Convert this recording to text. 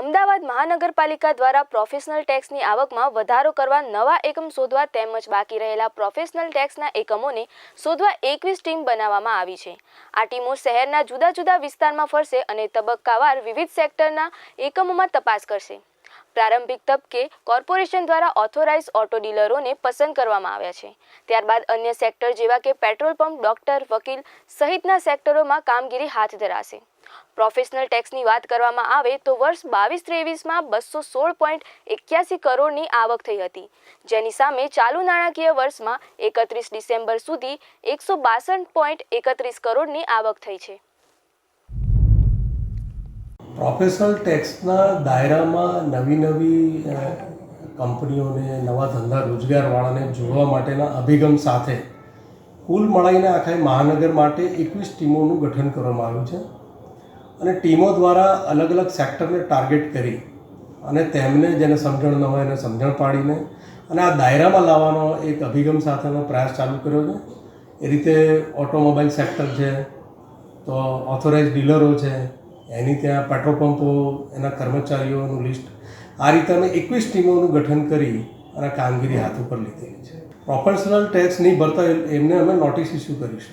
અમદાવાદ મહાનગરપાલિકા દ્વારા પ્રોફેશનલ ટેક્સની આવકમાં વધારો કરવા નવા એકમ શોધવા તેમજ બાકી રહેલા પ્રોફેશનલ ટેક્સના એકમોને શોધવા એકવીસ ટીમ બનાવવામાં આવી છે. આ ટીમો શહેરના જુદા જુદા વિસ્તારમાં ફરશે અને તબક્કાવાર વિવિધ સેક્ટરના એકમોમાં તપાસ કરશે. પ્રારંભિક તબકે કોર્પોરેશન દ્વારા ઓથોરાઇઝ ઓટો ડીલરોને પસંદ કરવામાં આવ્યા છે. ત્યારબાદ અન્ય સેક્ટર જેવા કે પેટ્રોલ પંપ, ડોક્ટર, વકીલ સહિતના સેક્ટરોમાં કામગીરી હાથ ધરાશે. પ્રોફેશનલ ટેક્સની વાત કરવામાં આવે તો વર્ષ બાવીસ ત્રેવીસમાં બસો સોળ પોઈન્ટ એક્યાસી કરોડની આવક થઈ હતી. જેની સામે ચાલુ નાણાકીય વર્ષમાં એકત્રીસ ડિસેમ્બર સુધી એકસો બાસઠ પોઈન્ટ એકત્રીસ કરોડની આવક થઈ છે. પ્રોફેશનલ ટેક્સના દાયરામાં નવી નવી કંપનીઓને, નવા ધંધા રોજગારવાળાને જોડવા માટેના અભિગમ સાથે કુલ મળાઈને આખા મહાનગર માટે એકવીસ ટીમોનું ગઠન કરવામાં આવ્યું છે. અને ટીમો દ્વારા અલગ અલગ સેક્ટરને ટાર્ગેટ કરી અને તેમને જેને સમજણ ન હોય એને સમજણ પાડીને અને આ દાયરામાં લાવવાનો એક અભિગમ સાથેનો પ્રયાસ ચાલુ કર્યો છે. એ રીતે ઓટોમોબાઈલ સેક્ટર છે, તો ઓથોરાઇઝ ડીલરો છે, એની ત્યાં પેટ્રોલ પંપો, એના કર્મચારીઓનું લિસ્ટ, આ રીતે અમે એકવીસ ટીમોનું ગઠન કરી અને કામગીરી હાથ ઉપર લીધેલી છે. પ્રોફેશનલ ટેક્સ નહીં ભરતા એમને અમે નોટિસ ઇસ્યુ કરીશું.